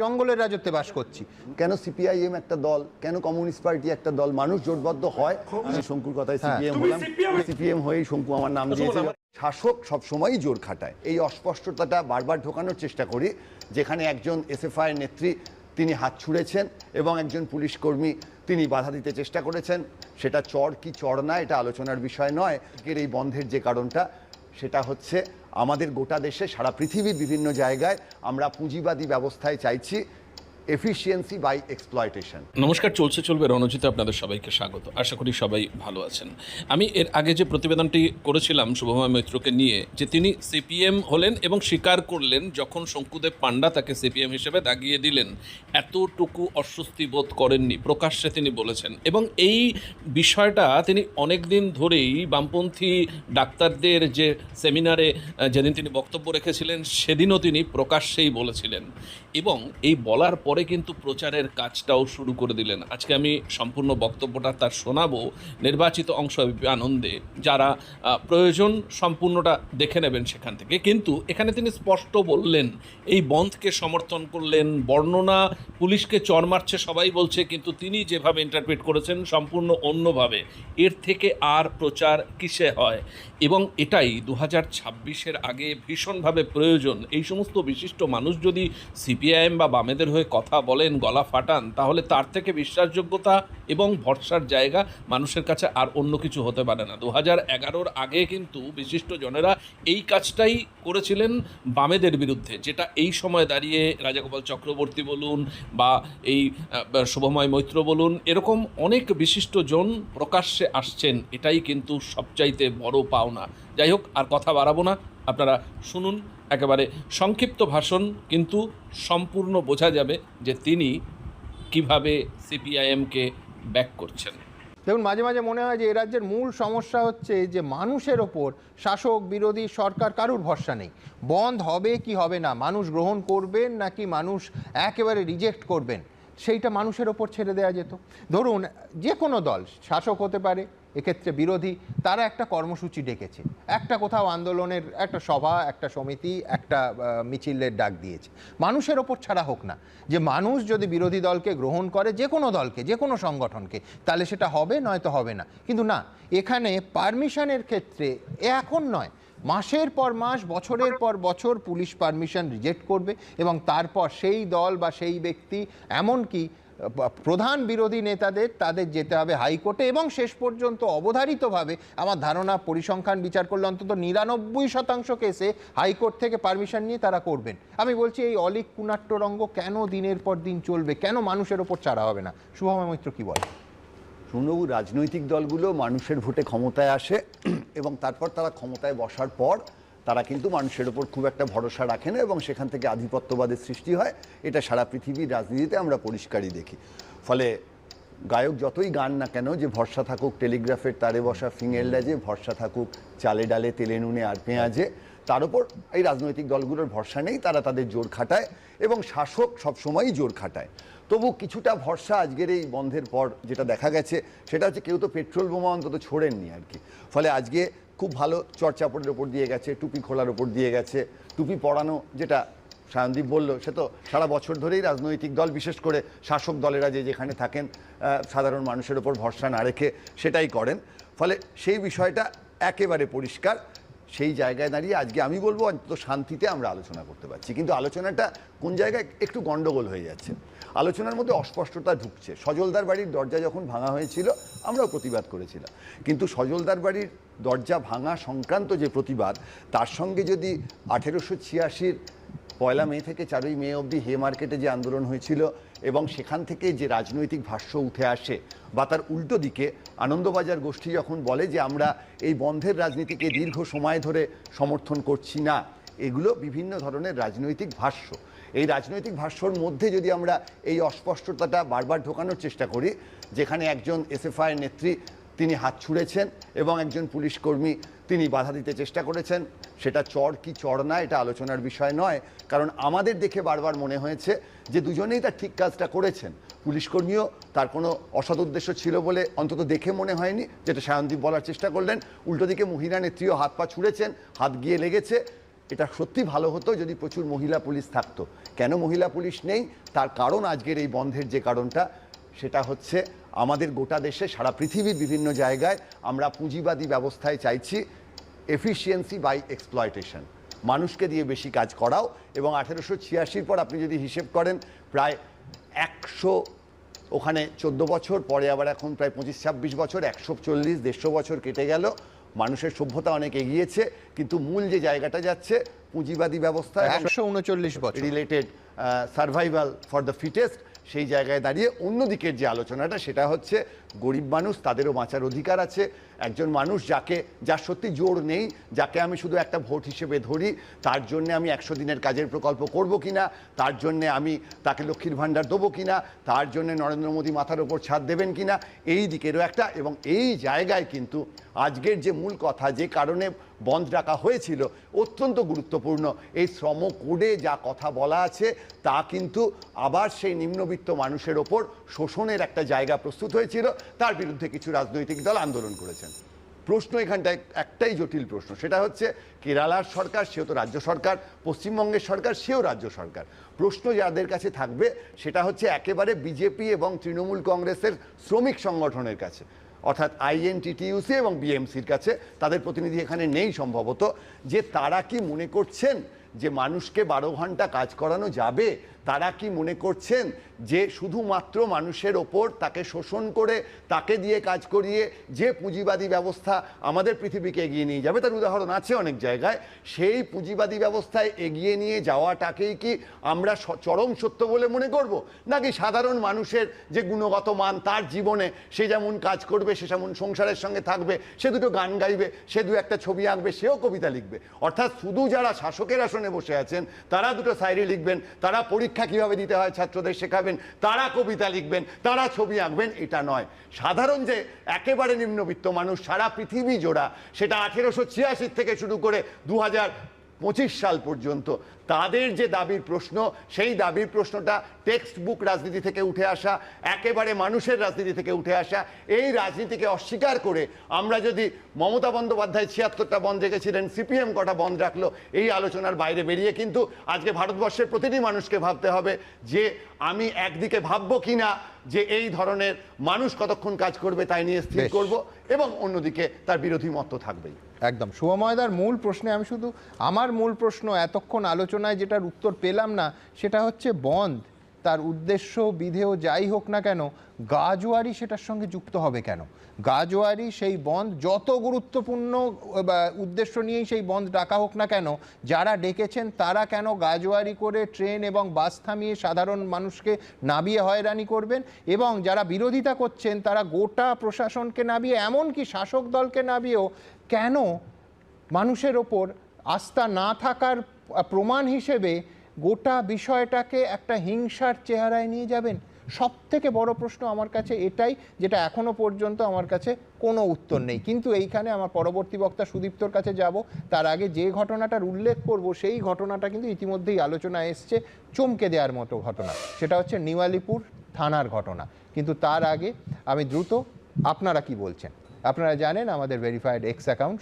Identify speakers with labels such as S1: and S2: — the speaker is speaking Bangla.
S1: জঙ্গলের রাজত্বে বাস করছি।
S2: কেন সিপিআইএম একটা দল কেন কমিউনিস্ট পার্টি একটা দল? মানুষ জোটবদ্ধ হয়। আমি শঙ্কুর কথায় সিপিএম হলাম। সিপিএম? হয়েই শঙ্কু আমার নাম দিয়েছে। শাসক সবসময়ই জোর খাটায়। এই অস্পষ্টতাটা বারবার ঢোকানোর চেষ্টা করি যেখানে একজন এসএফআই নেত্রী তিনি হাত ছুঁড়েছেন এবং একজন পুলিশ কর্মী তিনি বাধা দিতে চেষ্টা করেছেন। সেটা চর কি চর না এটা আলোচনার বিষয় নয়। এর এই বন্ধের যে কারণটা সেটা হচ্ছে আমাদের গোটা দেশে সারা পৃথিবীর বিভিন্ন জায়গায় আমরা পুঁজিবাদী ব্যবস্থায় চাইছি। এফিসিয়েন্সি বাই এক্সপ্লয়টেশন
S3: নমস্কার, চলছে, চলবে রণজিতে আপনাদের সবাইকে স্বাগত। আশা করি সবাই ভালো আছেন। আমি এর আগে যে প্রতিবেদনটি করেছিলাম শুভময় মৈত্রকে নিয়ে, যে তিনি সিপিএম হলেন এবং স্বীকার করলেন যখন শঙ্কুদেব পান্ডা তাকে সিপিএম হিসেবে দাগিয়ে দিলেন, এতটুকু অস্বস্তি বোধ করেননি, প্রকাশ্যে তিনি বলেছেন। এবং এই বিষয়টা তিনি অনেক দিন ধরেই বামপন্থী ডাক্তারদের যে সেমিনারে যেদিন তিনি বক্তব্য রেখেছিলেন, সেদিনও তিনি প্রকাশ্যেই বলেছিলেন। এবং এই বলার পরে কিন্তু প্রচারের কাজটাও শুরু করে দিলেন। আজকে আমি সম্পূর্ণ বক্তব্যটা তার শোনাবো নির্বাচিত অংশ আনন্দে, যারা প্রয়োজন সম্পূর্ণটা দেখে নেবেন সেখান থেকে। কিন্তু এখানে তিনি স্পষ্ট বললেন, এই বন্ধকে সমর্থন করলেন, বর্ণনা, পুলিশকে চর মারছে, সবাই বলছে, কিন্তু তিনি যেভাবে ইন্টারপ্রেট করেছেন সম্পূর্ণ অন্যভাবে। এর থেকে আর প্রচার কিসে হয়? এবং এটাই দু হাজার ছাব্বিশের আগে ভীষণভাবে প্রয়োজন। এই সমস্ত বিশিষ্ট মানুষ যদি সিপিআইএম বা বামেদের হয়ে কথা বলেন, গলা ফাটান, তাহলে তার থেকে বিশ্বাসযোগ্যতা এবং ভরসার জায়গা মানুষের কাছে আর অন্য কিছু হতে পারে না। দু হাজার এগারোর আগে কিন্তু বিশিষ্ট জনেরা এই কাজটাই করেছিলেন বামেদের বিরুদ্ধে, যেটা এই সময় দাঁড়িয়ে রাজাগোপাল চক্রবর্তী বলুন বা এই শুভময় মৈত্র বলুন, এরকম অনেক বিশিষ্ট জন প্রকাশ্যে আসছেন। এটাই কিন্তু সবচাইতে বড় পাওনা যাই হোক, আর কথা বাড়াবো না। আপনারা শুনুন, একেবারে সংক্ষিপ্ত ভাষণ, কিন্তু সম্পূর্ণ বোঝা যাবে যে তিনি কীভাবে সিপিআইএমকে ব্যাক করছেন।
S1: দেখুন, মাঝে মাঝে মনে হয় যে এ রাজ্যের মূল সমস্যা হচ্ছে যে মানুষের ওপর শাসক, বিরোধী, সরকার কারুর ভরসা নেই। বন্ধ হবে কি হবে না? মানুষ গ্রহণ করবেন নাকি মানুষ একেবারে রিজেক্ট করবেন? সেইটা মানুষের ওপর ছেড়ে দেওয়া যেত। ধরুন, যে কোনো দল, শাসক হতে পারে এক্ষেত্রে বিরোধী, তারা একটা কর্মসূচি ডেকেছে। একটা কোথাও আন্দোলনের একটা সভা, একটা সমিতি, একটা মিছিলের ডাক দিয়েছে। মানুষের ওপর ছাড়া হোক না। যে মানুষ যদি বিরোধী দলকে গ্রহণ করে, যে কোনো দলকে, যে কোনো সংগঠনকে, তাহলে সেটা হবে, নয়তো হবে না। কিন্তু না, এখানে পারমিশনের ক্ষেত্রে এখন নয়। মাসের পর মাস, বছরের পর বছর পুলিশ পারমিশন রিজেক্ট করবে এবং তারপর সেই দল বা সেই ব্যক্তি, এমনকি প্রধান বিরোধী নেতাদের তাদের যেতে হবে হাইকোর্টে এবং শেষ পর্যন্ত অবধারিতভাবে আমার ধারণা পরিসংখ্যান বিচার করলে অন্তত নিরানব্বই শতাংশ কেসে হাইকোর্ট থেকে পারমিশন নিয়ে তারা করবেন। আমি বলছি এই অলিক কুনাট্যরঙ্গ কেন দিনের পর দিন চলবে? কেন মানুষের ওপর ছাড়া হবে না? শুভময় মৈত্র কি বলে?
S2: শুনবাবু, রাজনৈতিক দলগুলো মানুষের ভোটে ক্ষমতায় আসে এবং তারপর তারা ক্ষমতায় বসার পর তারা কিন্তু মানুষের ওপর খুব একটা ভরসা রাখে না এবং সেখান থেকে আধিপত্যবাদের সৃষ্টি হয়। এটা সারা পৃথিবীর রাজনীতিতে আমরা পরিষ্কারই দেখি। ফলে গায়ক যতই গান না কেন, যে ভরসা থাকুক টেলিগ্রাফের তারে বসা ফিঙেলরা যে ভরসা থাকুক, চালে ডালে তেলে নুনে আর পেঁয়াজে, তার উপর এই রাজনৈতিক দলগুলোর ভরসা নেই, তারা তাদের জোর খাটায় এবং শাসক সবসময়ই জোর খাটায়। তবু কিছুটা ভরসা আজকের এই বন্ধের পর যেটা দেখা গেছে, সেটা হচ্ছে কেউ তো পেট্রোল বোমা অন্তত ছোড়েননি আর কি। ফলে আজকে খুব ভালো চর্চাপটের ওপর দিয়ে গেছে, টুপি খোলার ওপর দিয়ে গেছে, টুপি পড়ানো যেটা সায়নদীপ বলল, সে তো সারা বছর ধরেই রাজনৈতিক দল, বিশেষ করে শাসক দলেরা যে যেখানে থাকেন সাধারণ মানুষের ওপর ভরসা না রেখে সেটাই করেন। ফলে সেই বিষয়টা একেবারে পরিষ্কার। সেই জায়গায় দাঁড়িয়ে আজকে আমি বলব, অন্তত শান্তিতে আমরা আলোচনা করতে পারছি। কিন্তু আলোচনাটা কোন জায়গায় একটু গন্ডগোল হয়ে যাচ্ছে। আলোচনার মধ্যে অস্পষ্টতা ঢুকছে। সজলদার বাড়ির দরজা যখন ভাঙা হয়েছিল, আমরাও প্রতিবাদ করেছিলাম। কিন্তু সজলদার বাড়ির দরজা ভাঙা সংক্রান্ত যে প্রতিবাদ, তার সঙ্গে যদি আঠেরোশো ছিয়াশির পয়লা মে থেকে চারই মে অবধি হে মার্কেটে যে আন্দোলন হয়েছিল এবং সেখান থেকে যে রাজনৈতিক ভাষ্য উঠে আসে বা তার উল্টো দিকে আনন্দবাজার গোষ্ঠী যখন বলে যে আমরা এই বন্ধের রাজনীতিকে দীর্ঘ সময় ধরে সমর্থন করছি না, এগুলো বিভিন্ন ধরনের রাজনৈতিক ভাষ্য। এই রাজনৈতিক ভাষ্যর মধ্যে যদি আমরা এই অস্পষ্টতাটা বারবার ঢোকানোর চেষ্টা করি, যেখানে একজন এসএফআই নেত্রী তিনি হাত ছুঁড়েছেন এবং একজন পুলিশ কর্মী তিনি বাধা দিতে চেষ্টা করেছেন। সেটা চর কি চর না, এটা আলোচনার বিষয় নয়। কারণ আমাদের দেখে বারবার মনে হয়েছে যে দুজনেই তার ঠিক কাজটা করেছেন। পুলিশ কর্মীও তার কোনো অসৎ উদ্দেশ্য ছিল বলে অন্তত দেখে মনে হয়নি, যেটা সায়নদীপ বলার চেষ্টা করলেন। উল্টো দিকে মহিলা নেত্রীও হাত পা ছুঁড়েছেন, হাত গিয়ে লেগেছে। এটা সত্যি ভালো হতো যদি প্রচুর মহিলা পুলিশ থাকতো। কেন মহিলা পুলিশ নেই? তার কারণ আজকের এই বন্ধের যে কারণটা, সেটা হচ্ছে আমাদের গোটা দেশে সারা পৃথিবীর বিভিন্ন জায়গায় আমরা পুঁজিবাদী ব্যবস্থায় চাইছি এফিসিয়েন্সি বাই এক্সপ্লয়টেশন মানুষকে দিয়ে বেশি কাজ করাও এবং আঠেরোশো ছিয়াশির পর আপনি যদি হিসেব করেন প্রায় একশো ওখানে চোদ্দ বছর পরে আবার এখন প্রায় পঁচিশ ছাব্বিশ বছর একশো চল্লিশ দেড়শো বছর কেটে গেল। মানুষের সভ্যতা অনেক এগিয়েছে কিন্তু মূল যে জায়গাটা যাচ্ছে পুঁজিবাদী ব্যবস্থা
S1: একশো উনচল্লিশ বছর।
S2: Related survival for the fittest সেই জায়গায় দাঁড়িয়ে অন্যদিকের যে আলোচনাটা সেটা হচ্ছে গরিব মানুষ, তাদেরও বাঁচার অধিকার আছে। একজন মানুষ যাকে, যার সত্যি জোর নেই, যাকে আমি শুধু একটা ভোট হিসেবে ধরি, তার জন্য আমি একশো দিনের কাজের প্রকল্প করব কিনা, তার জন্য আমি তাকে লক্ষ্মীর ভাণ্ডার দেবো কিনা, তার জন্য নরেন্দ্র মোদী মাথার ওপর ছাদ দেবেন কিনা, এই দিকেরও একটা এবং এই জায়গায় কিন্তু আজকের যে মূল কথা, যে কারণে বন্ধ রাখা হয়েছিল, অত্যন্ত গুরুত্বপূর্ণ। এই শ্রম কোডে যা কথা বলা আছে, তা কিন্তু আবার সেই নিম্নবিত্ত মানুষের ওপর শোষণের একটা জায়গা প্রস্তুত হয়েছিল। তার বিরুদ্ধে কিছু রাজনৈতিক দল আন্দোলন করেছেন। প্রশ্ন এখানটায় একটাই জটিল প্রশ্ন, সেটা হচ্ছে কেরালার সরকার, সেও তো রাজ্য সরকার, পশ্চিমবঙ্গের সরকার, সেও রাজ্য সরকার। প্রশ্ন যাদের কাছে থাকবে, সেটা হচ্ছে একেবারে বিজেপি এবং তৃণমূল কংগ্রেসের শ্রমিক সংগঠনের কাছে। অর্থাৎ আইএনটিটিইউসি এবং বিএমসির কাছে, তাদের প্রতিনিধি এখানে নেই সম্ভবত। যে তারা কি মনে করছেন যে মানুষকে বারো ঘণ্টা কাজ করানো যাবে, তারা কি মনে করছেন যে শুধুমাত্র মানুষের ওপর তাকে শোষণ করে তাকে দিয়ে কাজ করিয়ে যে পুঁজিবাদী ব্যবস্থা আমাদের পৃথিবীকে এগিয়ে নিয়ে যাবে? তার উদাহরণ আছে অনেক জায়গায়। সেই পুঁজিবাদী ব্যবস্থায় এগিয়ে নিয়ে যাওয়াটাকেই কি আমরা চরম সত্য বলে মনে করব? নাকি সাধারণ মানুষের যে গুণগত মান, তার জীবনে সে যেমন কাজ করবে, সে যেমন সংসারের সঙ্গে থাকবে, সে দুটো গান গাইবে, সে দু একটা ছবি আঁকবে, সেও কবিতা লিখবে। অর্থাৎ শুধু যারা শাসকের বসে আছেন, তারা দুটো সাইরি লিখবেন, তারা পরীক্ষা কীভাবে দিতে হয় ছাত্রদের শেখাবেন, তারা কবিতা লিখবেন, তারা ছবি আঁকবেন, এটা নয়। সাধারণ যে একেবারে নিম্নবিত্ত মানুষ, সারা পৃথিবী জোড়া, সেটা আঠেরোশো ছিয়াশি থেকে শুরু করে দু পঁচিশ সাল পর্যন্ত তাদের যে দাবির প্রশ্ন সেই দাবির প্রশ্নটা টেক্সট বুক রাজনীতি থেকে উঠে আসা একেবারে মানুষের রাজনীতি থেকে উঠে আসা এই রাজনীতিকে অস্বীকার করে আমরা যদি মমতা বন্দ্যোপাধ্যায় ছিয়াত্তরটা বন্ধ রেখেছিলেন সিপিএম কটা বন্ধ রাখল এই আলোচনার বাইরে বেরিয়ে কিন্তু আজকে ভারতবর্ষের প্রতিটি মানুষকে ভাবতে হবে যে আমি একদিকে ভাববো কিনা যে এই ধরনের মানুষ কতক্ষণ কাজ করবে তাই নিয়ে স্থির। করব এবং অন্যদিকে তার বিরোধী মত থাকবেই
S1: একদম শুভময়দার মূল প্রশ্নে আমি শুধু আমার মূল প্রশ্ন এতক্ষণ আলোচনায় যেটার উত্তর পেলাম না, সেটা হচ্ছে বন্ধ। তার উদ্দেশ্য, বিধেয় যাই হোক না কেন, গাজোয়ারি সেটার সঙ্গে যুক্ত হবে কেন? গাজোয়ারি সেই বন্ধ, যত গুরুত্বপূর্ণ উদ্দেশ্য নিয়েই সেই বন্ধ ডাকা হোক না কেন, যারা ডেকেছেন তারা কেন গাজোয়ারি করে ট্রেন এবং বাস থামিয়ে সাধারণ মানুষকে নাবিয়ে হয়রানি করবেন? এবং যারা বিরোধিতা করছেন, তারা গোটা প্রশাসনকে নাবিয়ে এমনকি শাসক দলকে নাবিয়েও কেন মানুষের ওপর আস্থা না থাকার প্রমাণ হিসেবে গোটা বিষয়টাকে একটা হিংসার চেহারায় নিয়ে যাবেন? সব থেকে বড় প্রশ্ন আমার কাছে এটাই, যেটা এখনও পর্যন্ত আমার কাছে কোনো উত্তর নেই। কিন্তু এইখানে আমার পরবর্তী বক্তা সুদীপ্তর কাছে যাব। তার আগে যে ঘটনাটার উল্লেখ করব, সেই ঘটনাটা কিন্তু ইতিমধ্যেই আলোচনা এসছে, চমকে দেওয়ার মতো ঘটনা। সেটা হচ্ছে নিওয়ালিপুর থানার ঘটনা। কিন্তু তার আগে আমি দ্রুত, আপনারা কি বলছেন? আপনারা জানেন আমাদের ভেরিফাইড এক্স অ্যাকাউন্ট